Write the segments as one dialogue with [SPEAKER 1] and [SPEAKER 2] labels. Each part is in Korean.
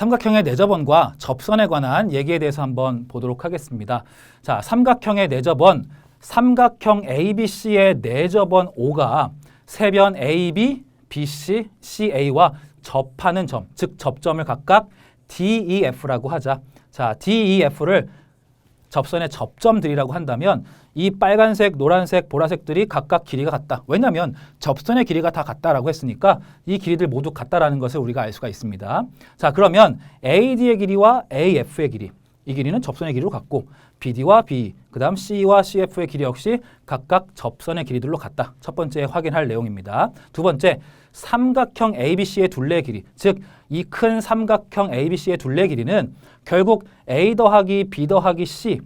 [SPEAKER 1] 삼각형의 내접원과 접선에 관한 얘기에 대해서 한번 보도록 하겠습니다. 자, 삼각형의 내접원, 삼각형 ABC의 내접원 O가 세변 AB, BC, CA와 접하는 점, 즉 접점을 각각 DEF라고 하자. 자, DEF를 접선의 접점들이라고 한다면 이 빨간색, 노란색, 보라색들이 각각 길이가 같다. 왜냐하면 접선의 길이가 다 같다라고 했으니까 이 길이들 모두 같다라는 것을 우리가 알 수가 있습니다. 자, 그러면 AD의 길이와 AF의 길이 이 길이는 접선의 길이로 같고 BD와 B, 그다음 C와 CF의 길이 역시 각각 접선의 길이들로 같다. 첫 번째 확인할 내용입니다. 두 번째, 삼각형 ABC의 둘레 길이, 즉 이 큰 삼각형 ABC의 둘레 길이는 결국 A 더하기 B 더하기 C,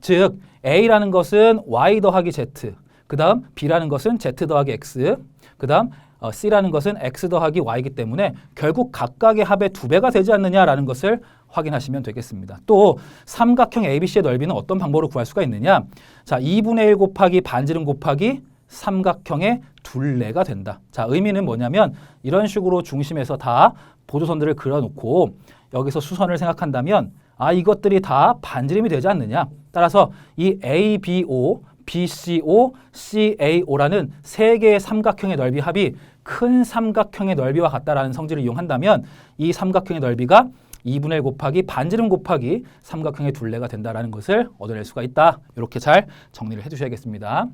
[SPEAKER 1] 즉 A라는 것은 Y 더하기 Z, 그다음 B라는 것은 Z 더하기 X, 그다음 어, C라는 것은 X 더하기 Y이기 때문에 결국 각각의 합의 두 배가 되지 않느냐라는 것을 확인하시면 되겠습니다. 또 삼각형 ABC의 넓이는 어떤 방법으로 구할 수가 있느냐? 자, 2분의 1 곱하기 반지름 곱하기 삼각형의 둘레가 된다. 자, 의미는 뭐냐면 이런 식으로 중심에서 다 보조선들을 그려놓고 여기서 수선을 생각한다면 아 이것들이 다 반지름이 되지 않느냐. 따라서 이 ABO, BCO, CAO라는 세 개의 삼각형의 넓이 합이 큰 삼각형의 넓이와 같다라는 성질을 이용한다면 이 삼각형의 넓이가 2분의 1 곱하기 반지름 곱하기 삼각형의 둘레가 된다라는 것을 얻어낼 수가 있다. 이렇게 잘 정리를 해두셔야겠습니다.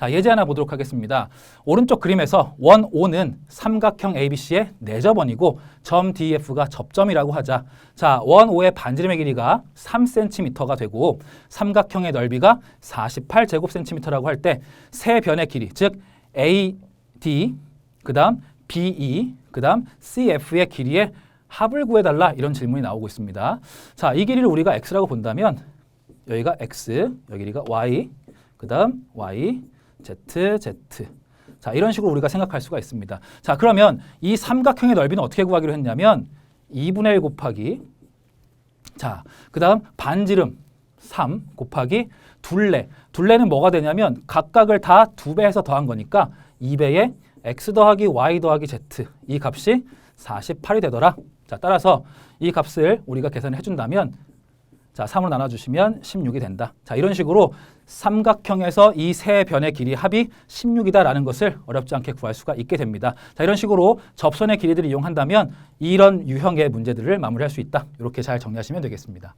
[SPEAKER 1] 자, 예제 하나 보도록 하겠습니다. 오른쪽 그림에서 원 O는 삼각형 ABC의 내접원이고 점 DF가 접점이라고 하자. 자, 원 O의 반지름의 길이가 3cm가 되고 삼각형의 넓이가 48제곱cm라고 할 때 세 변의 길이, 즉 AD, 그다음 BE, 그다음 CF의 길이의 합을 구해달라 이런 질문이 나오고 있습니다. 자, 이 길이를 우리가 x라고 본다면 여기가 x, 여기 길이가 y, 그 다음 y, z, z. 자, 이런 식으로 우리가 생각할 수가 있습니다. 자, 그러면 이 삼각형의 넓이는 어떻게 구하기로 했냐면 2분의 1 곱하기 자, 그 다음 반지름 3 곱하기 둘레. 둘레는 뭐가 되냐면 각각을 다 두 배 해서 더한 거니까 2배의 x 더하기 y 더하기 z 이 값이 48이 되더라. 자, 따라서 이 값을 우리가 계산을 해준다면 자, 3으로 나눠주시면 16이 된다. 자, 이런 식으로 삼각형에서 이 세 변의 길이 합이 16이다라는 것을 어렵지 않게 구할 수가 있게 됩니다. 자, 이런 식으로 접선의 길이들을 이용한다면 이런 유형의 문제들을 마무리할 수 있다. 이렇게 잘 정리하시면 되겠습니다.